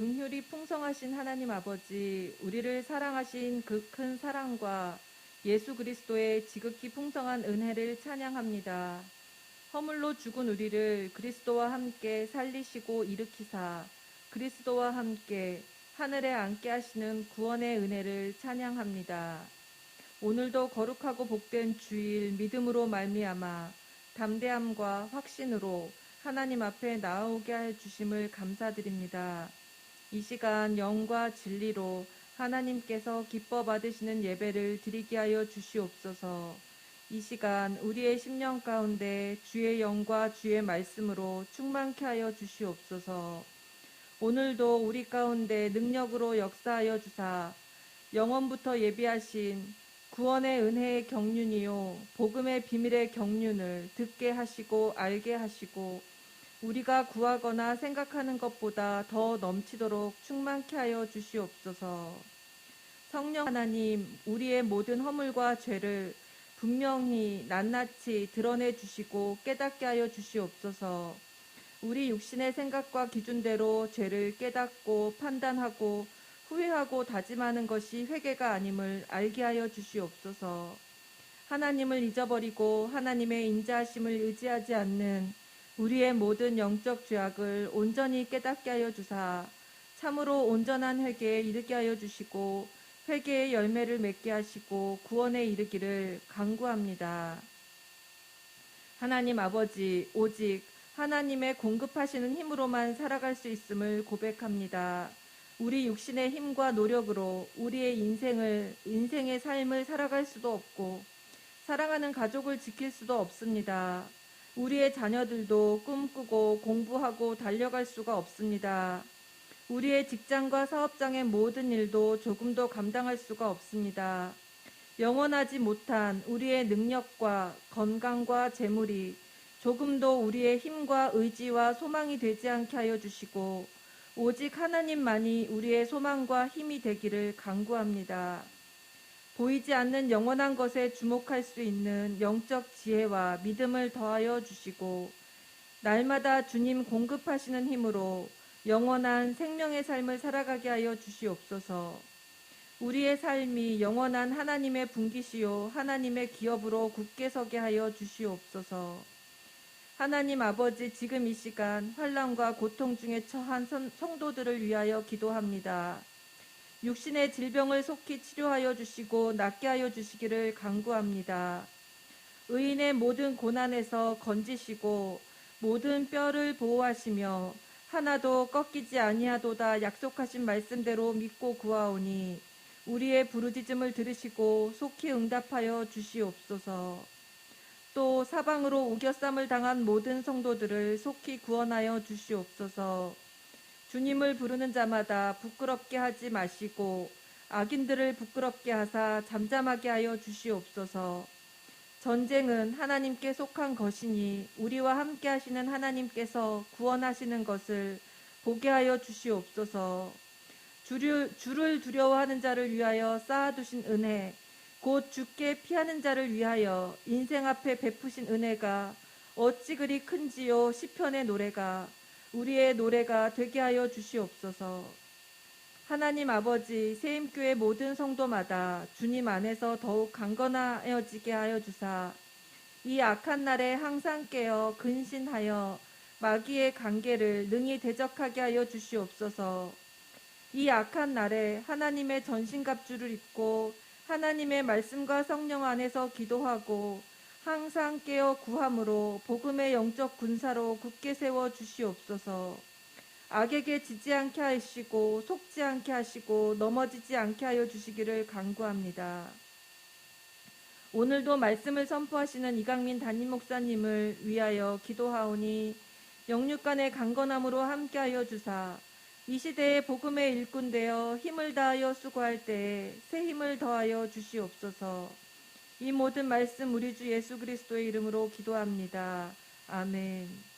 긍휼이 풍성하신 하나님 아버지, 우리를 사랑하신 그 큰 사랑과 예수 그리스도의 지극히 풍성한 은혜를 찬양합니다. 허물로 죽은 우리를 그리스도와 함께 살리시고 일으키사 그리스도와 함께 하늘에 앉게 하시는 구원의 은혜를 찬양합니다. 오늘도 거룩하고 복된 주일 믿음으로 말미암아 담대함과 확신으로 하나님 앞에 나오게 해 주심을 감사드립니다. 이 시간 영과 진리로 하나님께서 기뻐 받으시는 예배를 드리게 하여 주시옵소서. 이 시간 우리의 심령 가운데 주의 영과 주의 말씀으로 충만케 하여 주시옵소서. 오늘도 우리 가운데 능력으로 역사하여 주사 영원부터 예비하신 구원의 은혜의 경륜이요 복음의 비밀의 경륜을 듣게 하시고 알게 하시고 우리가 구하거나 생각하는 것보다 더 넘치도록 충만케 하여 주시옵소서. 성령 하나님, 우리의 모든 허물과 죄를 분명히 낱낱이 드러내 주시고 깨닫게 하여 주시옵소서. 우리 육신의 생각과 기준대로 죄를 깨닫고 판단하고 후회하고 다짐하는 것이 회개가 아님을 알게 하여 주시옵소서. 하나님을 잊어버리고 하나님의 인자하심을 의지하지 않는 우리의 모든 영적 죄악을 온전히 깨닫게 하여 주사 참으로 온전한 회개에 이르게 하여 주시고 회개의 열매를 맺게 하시고 구원에 이르기를 간구합니다. 하나님 아버지 오직 하나님의 공급하시는 힘으로만 살아갈 수 있음을 고백합니다. 우리 육신의 힘과 노력으로 우리의 인생을 인생의 삶을 살아갈 수도 없고 사랑하는 가족을 지킬 수도 없습니다. 우리의 자녀들도 꿈꾸고 공부하고 달려갈 수가 없습니다. 우리의 직장과 사업장의 모든 일도 조금도 감당할 수가 없습니다. 영원하지 못한 우리의 능력과 건강과 재물이 조금도 우리의 힘과 의지와 소망이 되지 않게 하여 주시고 오직 하나님만이 우리의 소망과 힘이 되기를 간구합니다. 보이지 않는 영원한 것에 주목할 수 있는 영적 지혜와 믿음을 더하여 주시고 날마다 주님 공급하시는 힘으로 영원한 생명의 삶을 살아가게 하여 주시옵소서. 우리의 삶이 영원한 하나님의 분기시요 하나님의 기업으로 굳게 서게 하여 주시옵소서. 하나님 아버지 지금 이 시간 환란과 고통 중에 처한 성도들을 위하여 기도합니다. 육신의 질병을 속히 치료하여 주시고 낫게 하여 주시기를 간구합니다. 의인의 모든 고난에서 건지시고 모든 뼈를 보호하시며 하나도 꺾이지 아니하도다 약속하신 말씀대로 믿고 구하오니 우리의 부르짖음을 들으시고 속히 응답하여 주시옵소서. 또 사방으로 우겨쌈을 당한 모든 성도들을 속히 구원하여 주시옵소서. 주님을 부르는 자마다 부끄럽게 하지 마시고 악인들을 부끄럽게 하사 잠잠하게 하여 주시옵소서. 전쟁은 하나님께 속한 것이니 우리와 함께 하시는 하나님께서 구원하시는 것을 보게 하여 주시옵소서. 주를, 주를 두려워하는 자를 위하여 쌓아두신 은혜, 곧 죽게 피하는 자를 위하여 인생 앞에 베푸신 은혜가 어찌 그리 큰지요 시편의 노래가 우리의 노래가 되게 하여 주시옵소서. 하나님 아버지 세임교회 모든 성도마다 주님 안에서 더욱 강건하여지게 하여 주사 이 악한 날에 항상 깨어 근신하여 마귀의 관계를 능히 대적하게 하여 주시옵소서. 이 악한 날에 하나님의 전신갑주를 입고 하나님의 말씀과 성령 안에서 기도하고 항상 깨어 구함으로 복음의 영적 군사로 굳게 세워 주시옵소서. 악에게 지지 않게 하시고 속지 않게 하시고 넘어지지 않게 하여 주시기를 간구합니다. 오늘도 말씀을 선포하시는 이강민 담임 목사님을 위하여 기도하오니 영육간의 강건함으로 함께하여 주사 이 시대에 복음의 일꾼 되어 힘을 다하여 수고할 때에 새 힘을 더하여 주시옵소서. 이 모든 말씀 우리 주 예수 그리스도의 이름으로 기도합니다. 아멘.